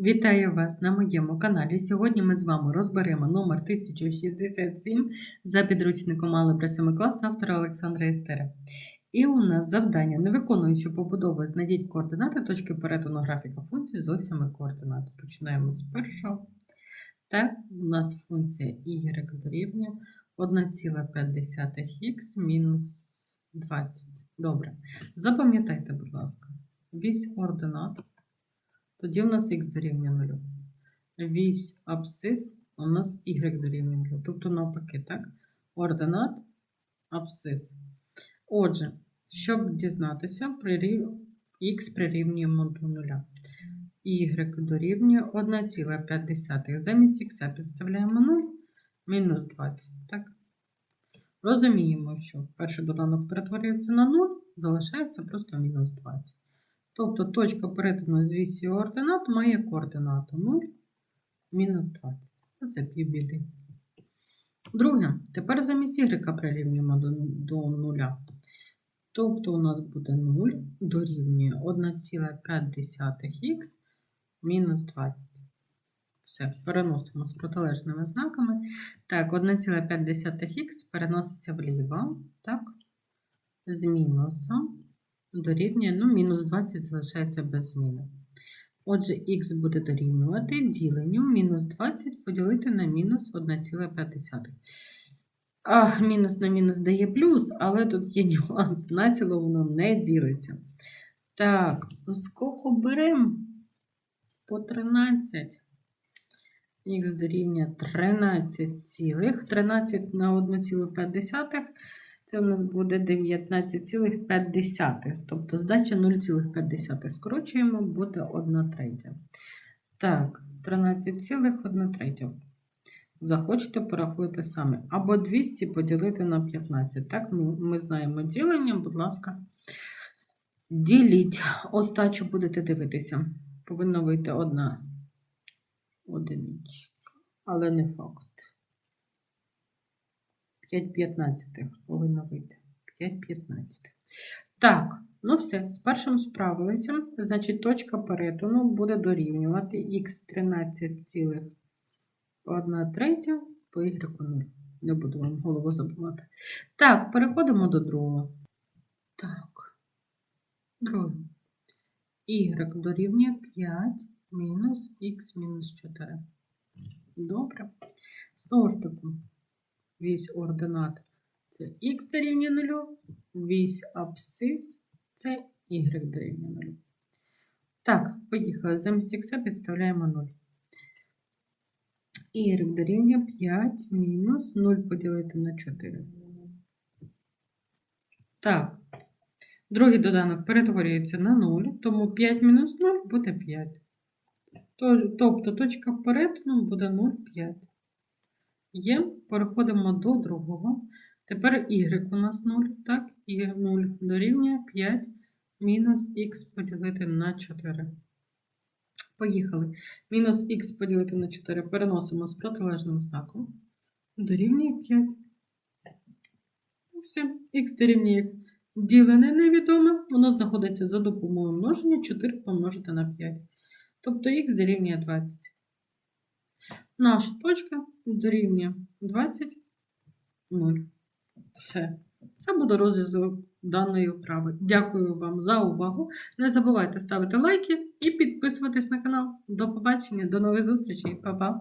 Вітаю вас на моєму каналі. Сьогодні ми з вами розберемо номер 1067 за підручником Алgebra 7 класу автора Олександра Істера. І у нас завдання, не виконуючи побудови, знайдіть координати точки перетину графіка функції з осями координат. Починаємо з першого. Так, у нас функція y дорівнює 1,5х мінус 20. Добре. Запам'ятайте, будь ласка, вісь ординат. Тоді у нас х дорівнює 0. Вісь абсцис у нас y дорівнює 0. Тобто навпаки, так? Ординат абсцис. Отже, щоб дізнатися, х прирівнюємо до 0. y дорівнює 1,5. Замість х підставляємо 0 мінус 20. Так? Розуміємо, що перший доданок перетворюється на 0, залишається просто мінус 20. Тобто точка перетину з вісі ординат має координату 0, мінус 20. Оце півбіди. Друге, тепер замість y прирівнюємо до, до 0. Тобто у нас буде 0 дорівнює 1,5х мінус 20. Все, переносимо з протилежними знаками. Так, 1,5х переноситься вліво, так, з мінусом дорівнює, ну, мінус 20 залишається без зміни. Отже, х буде дорівнювати діленню мінус 20 поділити на мінус 1,5. А, мінус на мінус дає плюс, але тут є нюанс. Націло воно не ділиться. Так, скільки беремо? По 13. Х дорівнює 13 цілих. 13 на 1,5. Це у нас буде 19,5. Тобто здача 0,5. Скорочуємо, буде 1 третя. Так, 13,1 третя. Захочете, порахуйте самі. Або 200 поділити на 15. Так, ми, ми знаємо ділення, будь ласка, діліть. Остачу будете дивитися. Повинна вийти одна одиничка, але не факт. 5 15 повинно вийти. 5 15. Так, ну все, з першим справилися. Значить, точка перетину буде дорівнювати х 13,1 третя по y 0. Не буду вам голову забувати. Так, переходимо до другого. Так, друге. y дорівнює 5 мінус х мінус 4. Добре. Знову ж таки, вісь ординат це х дорівнює 0, вісь абсцис це y дорівнює 0. Так, поїхали. Замість х підставляємо 0. y дорівнює 5 мінус 0 поділити на 4. Так, другий доданок перетворюється на 0, тому 5 мінус 0 буде 5. Тобто точка перетину буде 0,5. Є, переходимо до другого. Тепер y у нас 0, так, і 0 дорівнює 5 мінус х поділити на 4. Поїхали. Мінус х поділити на 4 переносимо з протилежним знаком. Дорівнює 5. Все, х дорівнює ділене невідоме, воно знаходиться за допомогою множення 4 помножити на 5. Тобто х дорівнює 20. Наша точка дорівнює 20, 0. Все. Це буде розв'язок даної вправи. Дякую вам за увагу. Не забувайте ставити лайки і підписуватись на канал. До побачення, до нових зустрічей. Па-па!